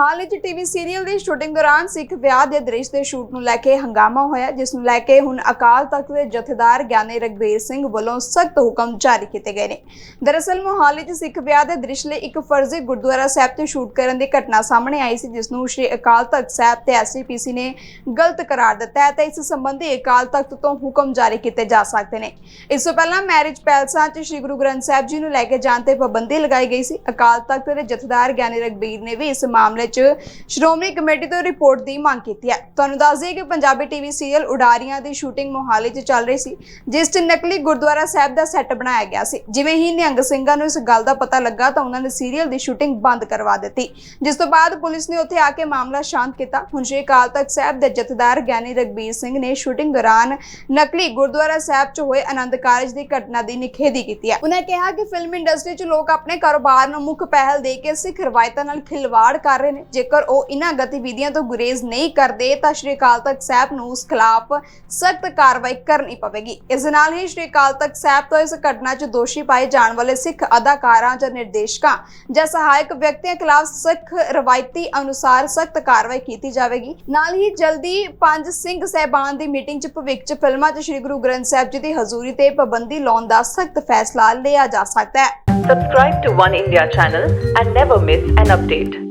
ਹਾਲ ਵਿੱਚ TV serial ਦੀ shooting ਦੌਰਾਨ ਸਿੱਖ ਵਿਆਹ ਦੇ ਦ੍ਰਿਸ਼ ਦੇ ਸ਼ੂਟ ਨੂੰ ਲੈ ਕੇ ਹੰਗਾਮਾ ਹੋਇਆ, ਜਿਸ ਨੂੰ ਲੈ ਕੇ ਹੁਣ ਅਕਾਲ ਤਖਤ ਦੇ ਜਥੇਦਾਰ ਗਿਆਨੀ ਰਗਵੀਰ ਸਿੰਘ ਵੱਲੋਂ ਸਖਤ ਹੁਕਮ ਜਾਰੀ ਕੀਤੇ ਗਏ ਨੇ। ਦਰਅਸਲ, ਮੁਹਾਲੀ 'ਚ ਸਿੱਖ ਵਿਆਹ ਦੇ ਦ੍ਰਿਸ਼ ਲਈ ਇੱਕ ਫਰਜ਼ੀ ਗੁਰਦੁਆਰਾ ਸਾਹਿਬ ਤੇ ਸ਼ੂਟ ਕਰਨ ਦੀ ਘਟਨਾ ਸਾਹਮਣੇ ਆਈ ਸੀ, ਜਿਸ ਨੂੰ ਸ਼੍ਰੀ ਅਕਾਲ ਤਖਤ ਸਾਹਿਬ ਤੇ ਐਸਜੀਪੀਸੀ ਨੇ ਗਲਤ ਕਰਾਰ ਦਿੱਤਾ ਹੈ, ਤੇ ਇਸ ਸੰਬੰਧੀ ਅਕਾਲ ਤਖਤ ਤੋਂ ਹੁਕਮ ਜਾਰੀ ਕੀਤੇ ਜਾ ਸਕਦੇ ਨੇ। ਇਸ ਤੋਂ ਪਹਿਲਾਂ ਮੈਰਿਜ ਪੈਲਸਾਂ 'ਚ ਸ਼੍ਰੀ ਗੁਰੂ ਗ੍ਰੰਥ ਸਾਹਿਬ ਜੀ ਨੂੰ ਲੈ ਕੇ ਜਾਣ ਤੇ ਪਾਬੰਦੀ ਲਗਾਈ ਗਈ ਸੀ। ਅਕਾਲ ਤਖਤ ਦੇ ਜਥੇਦਾਰ ਗਿਆਨੀ ਰਗਬੀਰ ਨੇ ਵੀ ਇਸ ਮਾਮਲੇ 'ਚ ਸ਼੍ਰੋਮਣੀ ਕਮੇਟੀ ਤੋਂ ਰਿਪੋਰਟ ਦੀ ਮੰਗ ਕੀਤੀ ਹੈ। ਤੁਹਾਨੂੰ ਦੱਸ ਦਈਏ ਕਿ ਪੰਜਾਬੀ ਟੀਵੀ ਸੀਰੀਅਲ ਉਡਾਰੀਆਂ ਦੀ ਸ਼ੂਟਿੰਗ ਮੋਹਾਲੀ 'ਚ ਚੱਲ ਰਹੀ ਸੀ, ਜਿਸ 'ਚ ਨਕਲੀ ਗੁਰਦੁਆਰਾ ਸਾਹਿਬ ਦਾ ਸੈੱਟ ਬਣਾਇਆ ਗਿਆ ਸੀ। ਜਿਵੇਂ ਹੀ ਨਿਹੰਗ ਸਿੰਘਾਂ ਨੂੰ ਇਸ ਗੱਲ ਦਾ ਪਤਾ ਲੱਗਾ ਤਾਂ ਉਹਨਾਂ ਨੇ ਸੀਰੀਅਲ ਦੀ ਸ਼ੂਟਿੰਗ ਬੰਦ ਕਰਵਾ ਦਿੱਤੀ। ਜਿਸ ਤੋਂ ਬਾਅਦ ਪੁਲਿਸ ਨੇ ਉੱਥੇ ਆ ਕੇ ਮਾਮਲਾ ਸ਼ਾਂਤ ਕੀਤਾ। ਹੁਣ ਸ਼੍ਰੀ ਅਕਾਲ ਤਖਤ ਸਾਹਿਬ ਦੇ ਜਥੇਦਾਰ ਗਿਆਨੀ ਰਗਬੀਰ ਸਿੰਘ ਨੇ ਸ਼ੂਟਿੰਗ ਦੌਰਾਨ ਨਕਲੀ ਗੁਰਦੁਆਰਾ ਸਾਹਿਬ 'ਚ ਹੋਏ ਆਨੰਦ ਕਾਰਜ ਦੀ ਘਟਨਾ ਦੀ ਨਿਖੇਧੀ ਕੀਤੀ ਹੈ। ਉਹਨਾਂ ਕਿਹਾ ਕਿ ਫਿਲਮ ਇੰਡਸਟਰੀ 'ਚ ਲੋਕ ਆਪਣੇ ਕਾਰੋਬਾਰ ਨੂੰ ਮੁੱਖ ਪਹਿਲ ਦੇ ਕੇ ਸਿੱਖ ਰਵਾਇਤਾਂ ਨਾਲ ਖਿਲਵਾੜ ਕਰ ਰਹੇ ਨੇ। ਜੇਕਰ ਉਹ ਇਹਨਾਂ ਗਤੀਵਿਧੀਆਂ ਤੋਂ ਗੁਰੇਜ਼ ਨਹੀਂ ਕਰਦੇ, ਤਾਂ ਸ਼੍ਰੀ ਅਕਾਲ ਤਖਤ ਸਾਹਿਬ ਨੂੰ ਉਸ ਖਿਲਾਫ ਸਖਤ ਕਾਰਵਾਈ ਕਰਨੀ ਪਵੇਗੀ। ਇਸ ਨਾਲ ਹੀ ਸ਼੍ਰੀ ਅਕਾਲ ਤਖਤ ਸਾਹਿਬ ਤੋਂ ਇਸ ਘਟਨਾ 'ਚ ਦੋਸ਼ੀ ਪਾਏ ਜਾਣ ਵਾਲੇ ਸਿੱਖ ਅਦਾਕਾਰਾਂ ਜਾਂ ਨਿਰਦੇਸ਼ਕਾਂ ਜਾਂ ਸਹਾਇਕ ਵਿਅਕਤੀਆਂ ਖਿਲਾਫ ਸਿੱਖ ਰਵਾਇਤੀ ਅਨੁਸਾਰ ਸਖਤ ਕਾਰਵਾਈ ਕੀਤੀ ਜਾਵੇਗੀ। ਨਾਲ ਹੀ ਜਲਦੀ ਪੰਜ ਸਿੰਘ ਸਹਿਬਾਨ ਦੀ ਮੀਟਿੰਗ 'ਚ ਭਵਿੱਖ 'ਚ ਫਿਲਮਾਂ 'ਚ ਸ਼੍ਰੀ ਗੁਰੂ ਗ੍ਰੰਥ ਸਾਹਿਬ ਜੀ ਦੀ ਹਜ਼ੂਰੀ ਤੇ ਪਾਬੰਦੀ ਲਾਉਣ ਦਾ ਸਖਤ ਫੈਸਲਾ ਲਿਆ ਜਾ ਸਕਦਾ ਹੈ। Subscribe to One India channel and never miss an update.